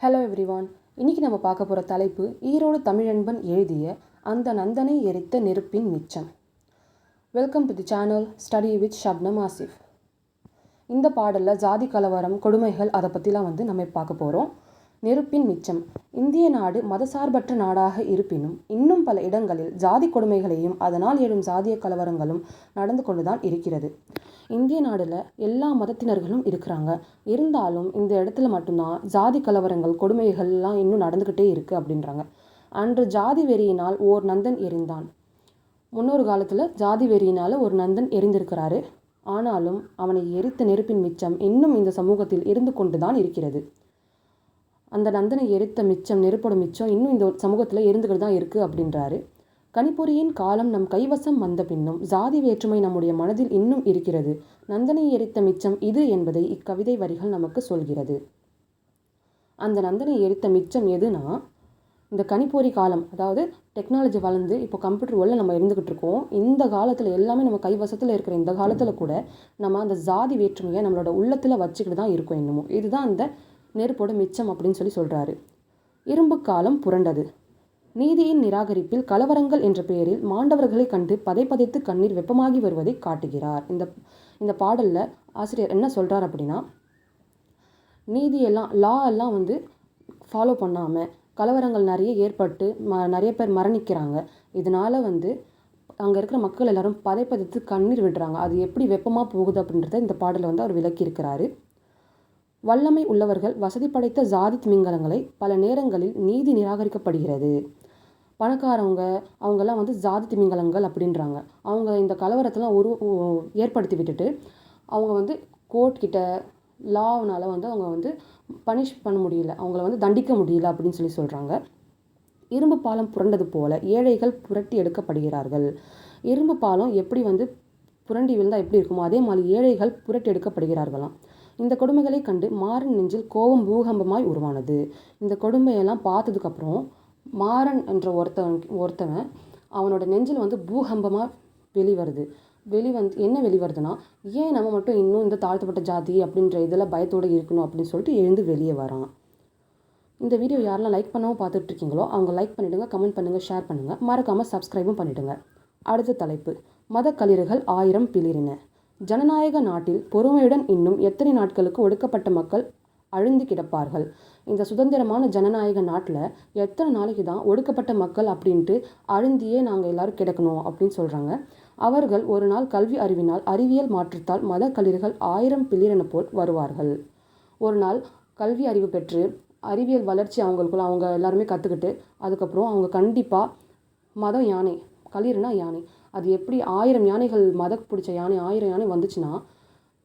Hello everyone இன்னைக்கு நம்ம பார்க்க போகிற தலைப்பு ஈரோடு தமிழன்பன் எழுதிய அந்த நந்தனை எரித்த நெருப்பின் மிச்சம். Welcome to the channel study with Shabnam Asif இந்த பாடலில் ஜாதி கலவரம் கொடுமைகள் அதை பற்றிலாம் வந்து நம்ம பார்க்க போகிறோம் நெருப்பின் மிச்சம். இந்திய நாடு மதசார்பற்ற நாடாக இருப்பினும் இன்னும் பல இடங்களில் ஜாதி கொடுமைகளையும் அதனால் எழும் சாதிய கலவரங்களும் நடந்து கொண்டுதான் இருக்கிறது. இந்திய நாடில் எல்லா மதத்தினர்களும் இருக்கிறாங்க. இருந்தாலும் இந்த இடத்துல மட்டும்தான் ஜாதி கலவரங்கள் கொடுமைகள்லாம் இன்னும் நடந்துக்கிட்டே இருக்குது அப்படின்றாங்க. அன்று ஜாதி வெறியினால் ஓர் நந்தன் எரிந்தான். முன்னொரு காலத்தில் ஜாதி வெறியினால் ஒரு நந்தன் எரிந்திருக்கிறாரு. ஆனாலும் அவனை எரித்த நெருப்பின் மிச்சம் இன்னும் இந்த சமூகத்தில் இருந்து கொண்டு தான் இருக்கிறது. அந்த நந்தனை எரித்த மிச்சம் நெருப்போட மிச்சம் இன்னும் இந்த சமூகத்தில் இருந்துக்கிட்டு தான் இருக்குது அப்படின்றாரு. கணிப்பொறியின் காலம் நம் கைவசம் வந்த பின்னும் ஜாதி வேற்றுமை நம்முடைய மனதில் இன்னும் இருக்கிறது. நந்தனை எரித்த மிச்சம் இது என்பதை இக்கவிதை வரிகள் நமக்கு சொல்கிறது. அந்த நந்தனை எரித்த மிச்சம் எதுனா இந்த கணிப்பொறி காலம் அதாவது டெக்னாலஜி வளர்ந்து இப்போ கம்ப்யூட்டர் உள்ள நம்ம இருந்துக்கிட்டு இருக்கோம். இந்த காலத்தில் எல்லாமே நம்ம கைவசத்தில் இருக்கிற இந்த காலத்தில் கூட நம்ம அந்த ஜாதி வேற்றுமையை நம்மளோட உள்ளத்தில் வச்சுக்கிட்டு தான் இருக்கோம் இன்னமும். இதுதான் அந்த நெருப்போட மிச்சம் அப்படின்னு சொல்லி சொல்கிறாரு இரும்பு காலம் புரண்டது. நீதியின் நிராகரிப்பில் கலவரங்கள் என்ற பெயரில் மாண்டவர்களை கண்டு பதைப்பதைத்து கண்ணீர் வெப்பமாகி வருவதை காட்டுகிறார். இந்த இந்த பாடலில் ஆசிரியர் என்ன சொல்கிறார் அப்படின்னா நீதியெல்லாம் லா எல்லாம் வந்து ஃபாலோ பண்ணாமல் கலவரங்கள் நிறைய ஏற்பட்டு ம நிறைய பேர் மரணிக்கிறாங்க. இதனால் வந்து அங்கே இருக்கிற மக்கள் எல்லாரும் பதைப்பதைத்து கண்ணீர் விடுறாங்க. அது எப்படி வெப்பமாக போகுது அப்படின்றத இந்த பாடலில் வந்து அவர் விளக்கியிருக்கிறாரு. வல்லமை உள்ளவர்கள் வசதி படைத்த ஜாதி திமிங்கலங்களை பல நேரங்களில் நீதி நிராகரிக்கப்படுகிறது. பணக்காரவங்க அவங்கெல்லாம் வந்து ஜாதி திமிங்கலங்கள் அப்படின்றாங்க. அவங்க இந்த கலவரத்தெல்லாம் உரு ஏற்படுத்தி விட்டுட்டு அவங்க வந்து கோர்ட் லாவனால் வந்து அவங்க வந்து பனிஷ் பண்ண முடியல. அவங்கள வந்து தண்டிக்க முடியல அப்படின்னு சொல்லி சொல்கிறாங்க இரும்பு பாலம் புரண்டது போல ஏழைகள் புரட்டி எடுக்கப்படுகிறார்கள். இரும்பு பாலம் எப்படி வந்து புரண்டி விழுந்தால் எப்படி இருக்குமோ அதே மாதிரி ஏழைகள் புரட்டி எடுக்கப்படுகிறார்களாம். இந்த கொடுமைகளை கண்டு மாறன் நெஞ்சில் கோபம் பூகம்பமாய் உருவானது. இந்த கொடுமையெல்லாம் பார்த்ததுக்கப்புறம் மாறன் என்ற ஒருத்தவன் ஒருத்தவன் அவனோட நெஞ்சில் வந்து பூகம்பமாக வெளிவருது. வெளிவந்து என்ன வெளிவருதுன்னா ஏன் நம்ம மட்டும் இன்னும் இந்த தாழ்த்தப்பட்ட ஜாதி அப்படின்ற இதில் பயத்தோடு இருக்கணும் அப்படின்னு சொல்லிட்டு எழுந்து வெளியே வரான். இந்த வீடியோ யாரெல்லாம் லைக் பண்ணவும் பார்த்துட்டு இருக்கீங்களோ அவங்க லைக் பண்ணிவிடுங்க கமெண்ட் பண்ணுங்கள் ஷேர் பண்ணுங்கள் மறக்காமல் சப்ஸ்கிரைபும் பண்ணிவிடுங்க அடுத்த தலைப்பு மத களிறுகள் ஆயிரம் பிளிரின ஜனநாயக நாட்டில் பொறுமையுடன் இன்னும் எத்தனை நாட்களுக்கு ஒடுக்கப்பட்ட மக்கள் அழுந்து கிடப்பார்கள்? இந்த சுதந்திரமான ஜனநாயக நாட்டில் எத்தனை நாளைக்கு தான் ஒடுக்கப்பட்ட மக்கள் அப்படின்ட்டு அழுந்தியே நாங்கள் எல்லாரும் கிடக்கணும் அப்படின்னு சொல்கிறாங்க அவர்கள் ஒரு நாள் கல்வி அறிவினால் அறிவியல் மாற்றத்தால் மத களிர்கள் ஆயிரம் பிளிரென போல் வருவார்கள். ஒரு நாள் கல்வி அறிவு பெற்று அறிவியல் வளர்ச்சி அவங்களுக்குள்ள அவங்க எல்லாருமே கற்றுக்கிட்டு அதுக்கப்புறம் அவங்க கண்டிப்பாக மதம் யானை களிர்னா யானை அது எப்படி ஆயிரம் யானைகள் மதக்கு பிடிச்ச யானை ஆயிரம் யானை வந்துச்சுன்னா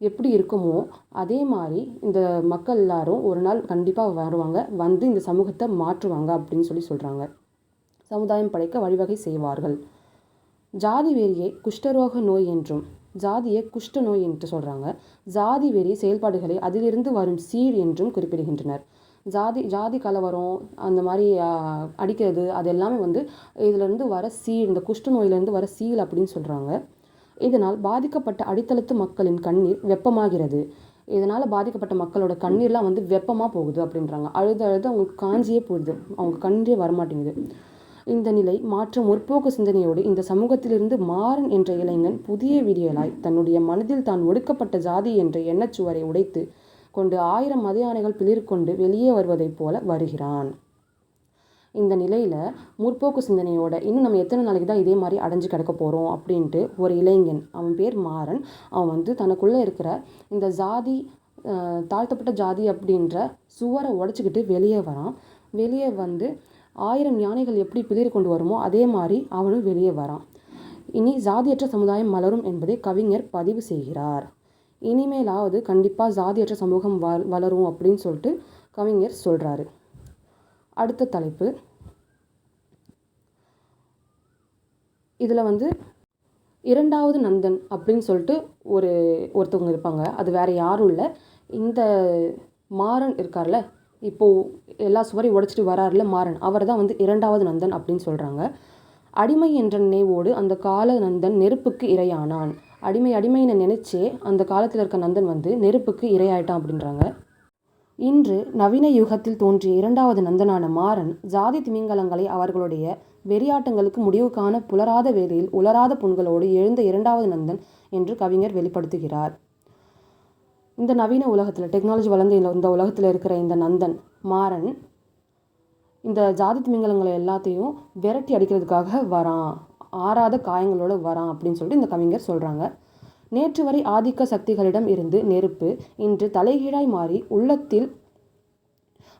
எப்படி இருக்குமோ அதே மாதிரி இந்த மக்கள் எல்லாரும் ஒரு நாள் கண்டிப்பாக வருவாங்க. வந்து இந்த சமூகத்தை மாற்றுவாங்க அப்படின்னு சொல்லி சொல்கிறாங்க சமுதாயம் படைக்க வழிவகை செய்வார்கள். ஜாதி வெறியை குஷ்டரோக நோய் என்றும் ஜாதியை குஷ்ட நோய் என்று சொல்கிறாங்க ஜாதி வெறி செயல்பாடுகளை அதிலிருந்து வரும் சீர் என்றும் குறிப்பிடுகின்றனர். ஜாதி ஜாதி கலவரம் அந்த மாதிரி அடிக்கிறது அது எல்லாமே வந்து இதிலேருந்து வர சீல் இந்த குஷ்ட நோயிலேருந்து வர சீல் அப்படின்னு சொல்கிறாங்க இதனால் பாதிக்கப்பட்ட அடித்தளத்து மக்களின் கண்ணீர் வெப்பமாகிறது. இதனால் பாதிக்கப்பட்ட மக்களோட கண்ணீர்லாம் வந்து வெப்பமாக போகுது அப்படின்றாங்க. அழுது அழுது அவங்களுக்கு காஞ்சியே போகுது. அவங்க கண்ணீரே வரமாட்டேங்குது. இந்த நிலை மாற்ற முற்போக்கு சிந்தனையோடு இந்த சமூகத்திலிருந்து மாறன் என்ற இளைஞன் புதிய விடியலாய் தன்னுடைய மனதில் தான் ஒடுக்கப்பட்ட ஜாதி என்ற எண்ணச்சுவரை உடைத்து கொண்டு ஆயிரம் மதியானைகள் பிளிர்கொண்டு வெளியே வருவதைப் போல வருகிறான். இந்த நிலையில் முற்போக்கு சிந்தனையோட இன்னும் நம்ம எத்தனை நாளைக்கு தான் இதே மாதிரி அடைஞ்சு கிடக்க போகிறோம் அப்படின்ட்டு ஒரு இளைஞன் அவன் பேர் மாறன். அவன் வந்து தனக்குள்ளே இருக்கிற இந்த ஜாதி தாழ்த்தப்பட்ட ஜாதி அப்படின்ற சுவரை உடச்சிக்கிட்டு வெளியே வரான். வெளியே வந்து ஆயிரம் யானைகள் எப்படி பிளிர் கொண்டு வருமோ அதே மாதிரி அவனும் வெளியே வரான். இனி ஜாதியற்ற சமுதாயம் மலரும் என்பதை கவிஞர் பதிவு செய்கிறார். இனிமேலாவது கண்டிப்பாக ஜாதியற்ற சமூகம் வ வளரும் அப்படின்னு சொல்லிட்டு கவிஞர் சொல்கிறாரு அடுத்த தலைப்பு. இதில் வந்து இரண்டாவது நந்தன் அப்படின்னு சொல்லிட்டு ஒரு ஒருத்தவங்க இருப்பாங்க. அது வேறு யாரும் இல்லை. இந்த மாறன் இருக்கார்ல இப்போது எல்லா சுவரையும் உடைச்சிட்டு வராருல மாறன். அவர் தான் வந்து இரண்டாவது நந்தன் அப்படின்னு சொல்கிறாங்க அடிமை என்ற நினைவோடு அந்த கால நந்தன் நெருப்புக்கு இரையானான். அடிமை அடிமைன்னு நினச்சே அந்த காலத்தில் இருக்க நந்தன் வந்து நெருப்புக்கு இரையாயிட்டான் அப்படின்றாங்க. இன்று நவீன யுகத்தில் தோன்றிய இரண்டாவது நந்தனான மாறன் ஜாதி திமிங்கலங்களை அவர்களுடைய வெறியாட்டங்களுக்கு முடிவு காண புலராத வேலையில் உலராத புண்களோடு எழுந்த இரண்டாவது நந்தன் என்று கவிஞர் வெளிப்படுத்துகிறார். இந்த நவீன உலகத்தில் டெக்னாலஜி வளர்ந்த இந்த உலகத்தில் இருக்கிற இந்த நந்தன் மாறன் இந்த ஜாதி திமிங்கலங்களை எல்லாத்தையும் விரட்டி அடிக்கிறதுக்காக வரான். ஆறாத காயங்களோட வரான் அப்படின்னு சொல்லிட்டு இந்த கவிஞர் சொல்கிறாங்க நேற்று வரை ஆதிக்க சக்திகளிடம் இருந்து நெருப்பு இன்று தலைகீழாய் மாறி உள்ளத்தில்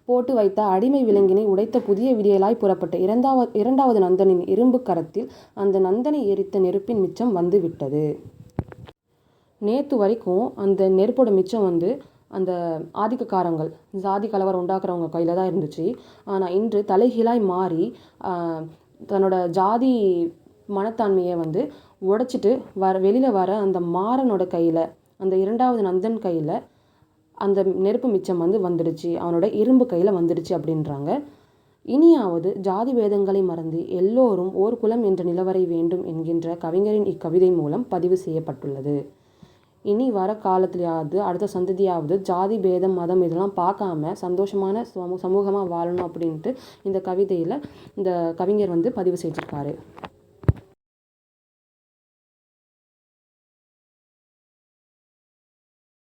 போட்டு வைத்த அடிமை விலங்கினை உடைத்த புதிய விடியலாய் புறப்பட்ட இரண்டாவது இரண்டாவது நந்தனின் இரும்பு கரத்தில் அந்த நந்தனை எரித்த நெருப்பின் மிச்சம் வந்து விட்டது நேற்று வரைக்கும் அந்த நெருப்போட மிச்சம் வந்து அந்த ஆதிக்கக்காரங்கள் ஜாதி கலவரம் உண்டாக்குறவங்க கையில் தான் இருந்துச்சு. ஆனால் இன்று தலைகீழாய் மாறி தன்னோட ஜாதி மனத்தாண்மையை வந்து உடைச்சிட்டு வர வெளியில் வர அந்த மாறனோட கையில் அந்த இரண்டாவது நந்தன் கையில் அந்த நெருப்பு மிச்சம் வந்து வந்துடுச்சு. அவனோட இரும்பு கையில் வந்துடுச்சு அப்படின்றாங்க. இனியாவது ஜாதி பேதங்களை மறந்து எல்லோரும் ஓர் குலம் என்ற நிலவரை வேண்டும் என்கின்ற கவிஞரின் இக்கவிதை மூலம் பதிவு செய்யப்பட்டுள்ளது. இனி வர காலத்திலேயாவது அடுத்த சந்ததியாவது ஜாதி பேதம் மதம் இதெல்லாம் பார்க்காம சந்தோஷமான சமூ சமூகமாக வாழணும் அப்படின்ட்டு இந்த கவிதையில் இந்த கவிஞர் வந்து பதிவு செஞ்சுருக்காரு